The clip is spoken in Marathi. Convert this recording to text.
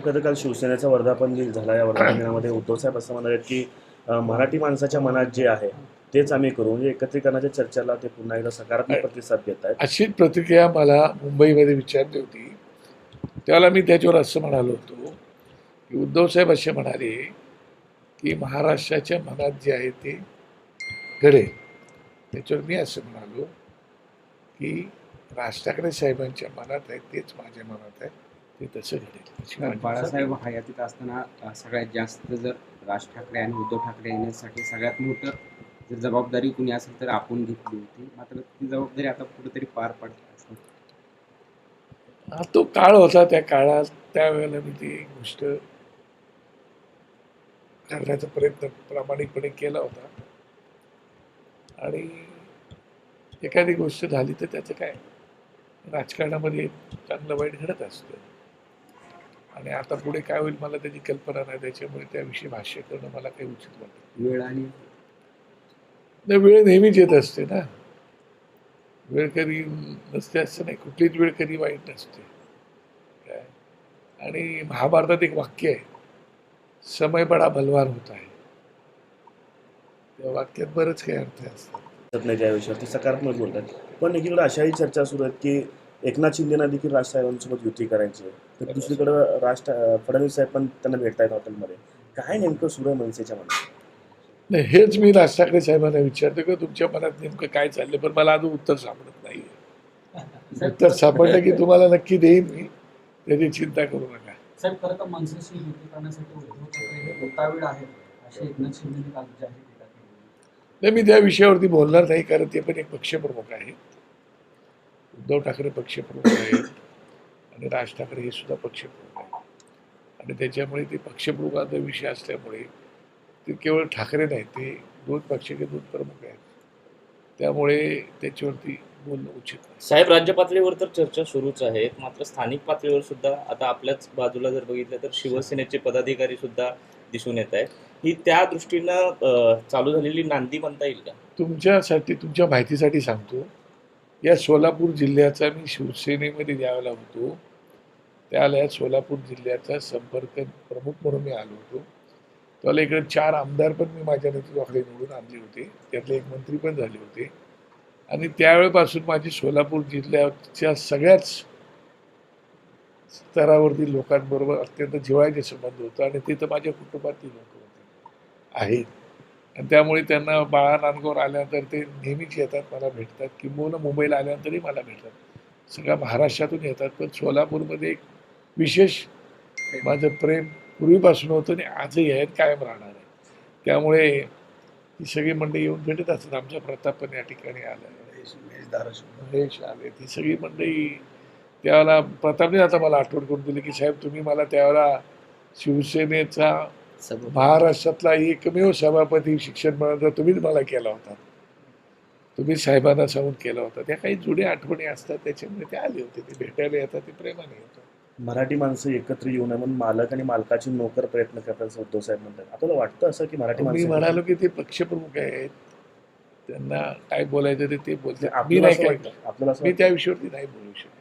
कधी काल शिवसेनेचा वर्धापन दिन झाला. या वर्धापन दिनामध्ये उद्धवसाहेब असं म्हणाले की मराठी माणसाच्या मनात जे आहे तेच आम्ही करू. म्हणजे एकत्रीकरणाच्या चर्चेला ते पुन्हा एकदा सकारात्मक प्रतिसाद देत आहेत. अशीच प्रतिक्रिया मला मुंबईमध्ये विचारली होती. त्यावेळेला मी त्याच्यावर असं म्हणालो होतो की उद्धवसाहेब असे म्हणाले की महाराष्ट्राच्या मनात जे आहे ते घडेल. त्याच्यावर मी असं म्हणालो की राज ठाकरे साहेबांच्या मनात आहे तेच माझ्या मनात आहे. ते तसं घडेल बाळासाहेब हयातीत असताना सगळ्यात जास्त जर राज ठाकरे आणि उद्धव ठाकरे यांच्यासाठी सगळ्यात मोठं जर जबाबदारी कुणी असेल तर आपण घेतली होती. मात्र ती जबाबदारी आता कुठेतरी पार पडते हा तो काळ होता त्या काळात. त्यावेळेला मी ती गोष्ट करण्याचा प्रयत्न प्रामाणिकपणे केला होता. आणि एखादी गोष्ट झाली तर त्याचं काय? राजकारणामध्ये चांगलं वाईट घडत असतं. आणि आता पुढे काय होईल मला त्याची कल्पना नाही त्याच्यामुळे त्याविषयी भाष्य करणं मला काही उचित वाटत वेळ आणि नाही वेळ नेहमीच येत असते ना. वेळ कधी नसते असं नाही कुठलीच वेळ कधी वाईट नसते. काय? आणि महाभारतात एक वाक्य आहे समय बडा बलवान होता आहे. त्या वाक्यात बरंच काही अर्थ असतात तर नाही त्या विषयावरती सकारात्मक बोलतात. पण एकीकडे अशाही चर्चा सुरू आहेत की एकनाथ शिंदेना देखील राज साहेबांसोबत युती करायची. तर दुसरीकडे राज फडणवीस साहेब पण त्यांना भेटतायत हॉटेलमध्ये. काय नेमकं सुरू आहे मनसेच्या मनात? नाही हेच मी राज ठाकरे साहेबांना विचारतो की तुमच्या मनात नेमकं काय चाललंय? पण मला अजून उत्तर सापडत नाही उत्तर सापडलं की तुम्हाला नक्की देईन मी. त्याची चिंता करू नका. साहेब खरं तर मनसेशी युती करण्यासाठी उद्धव ठाकरे हे उतावीळ आहेत अशी एकनाथ नाही मी त्या विषयावरती बोलणार नाही कारण ते पण एक पक्षप्रमुख आहे. उद्धव ठाकरे पक्षप्रमुख आहेत. आणि राज ठाकरे हे सुद्धा पक्षप्रमुख आहेत. आणि त्याच्यामुळे ते पक्षप्रमुखाचा विषय असल्यामुळे ते केवळ ठाकरे नाही ते दोन पक्षाचे दोन प्रमुख आहेत. त्यामुळे त्याच्यावरती बोलणं उचित नाही. साहेब राज्य पातळीवर तर चर्चा सुरूच आहेत मात्र स्थानिक पातळीवर सुद्धा आता आपल्याच बाजूला जर बघितलं तर शिवसेनेचे पदाधिकारी सुद्धा दिसून येत आहेत. ही त्या दृष्टीनं चालू झालेली नांदी म्हणता येईल का? तुमच्यासाठी तुमच्या माहितीसाठी सांगतो. या सोलापूर जिल्ह्याचा मी शिवसेनेमध्ये ज्यावेळेला होतो. त्याला सोलापूर जिल्ह्याचा संपर्क प्रमुख म्हणून मी आलो होतो. त्याला इकडे चार आमदार पण मी माझ्या नेतृत्वाकडे निवडून आणले होते. त्यातले एक मंत्री पण झाले होते. आणि त्यावेळेपासून माझी सोलापूर जिल्ह्याच्या सगळ्याच स्तरावरती लोकांबरोबर अत्यंत जिव्हाळ्याचे संबंध होता. आणि ते तर माझ्या कुटुंबातील लोक होते. आहेत. आणि त्यामुळे त्यांना बाळा नांदगावर आल्यानंतर ते नेहमीच येतात मला भेटतात. किंबहुना मुंबईला आल्यानंतरही मला भेटतात. सगळ्या महाराष्ट्रातून येतात. पण सोलापूरमध्ये एक विशेष माझं प्रेम पूर्वीपासून होतं आणि आजही आहे आणि कायम राहणार आहे. त्यामुळे ती सगळी मंडळी येऊन भेटत असतात. आमच्या प्रताप पण या ठिकाणी आलं महेश आले. ती सगळी मंडळी त्यावेळेला प्रतापने आता मला आठवण करून दिली की साहेब तुम्ही मला त्यावेळेला शिवसेनेचा महाराष्ट्रातला एकमेव सभापती शिक्षण मंडळाचा तुम्हीच मला केला होता तुम्ही साहेबांना सांगून केला होता त्या काही जुन्या आठवणी असतात त्याच्यामुळे ते आले होते ते भेटायला येतात ते प्रेमाने येतात. मराठी माणसं एकत्र येऊ नये म्हणून मालक आणि मालकाची नोकर प्रयत्न करतात उद्धव साहेब म्हणतात. आपल्याला वाटतं असं की मराठी मी म्हणालो की ते पक्षप्रमुख आहेत. त्यांना काय बोलायचं ते ते बोलते आम्ही आपल्याला नाही काय आपल्याला असं मी? त्या विषयावरती नाही बोलू शकत.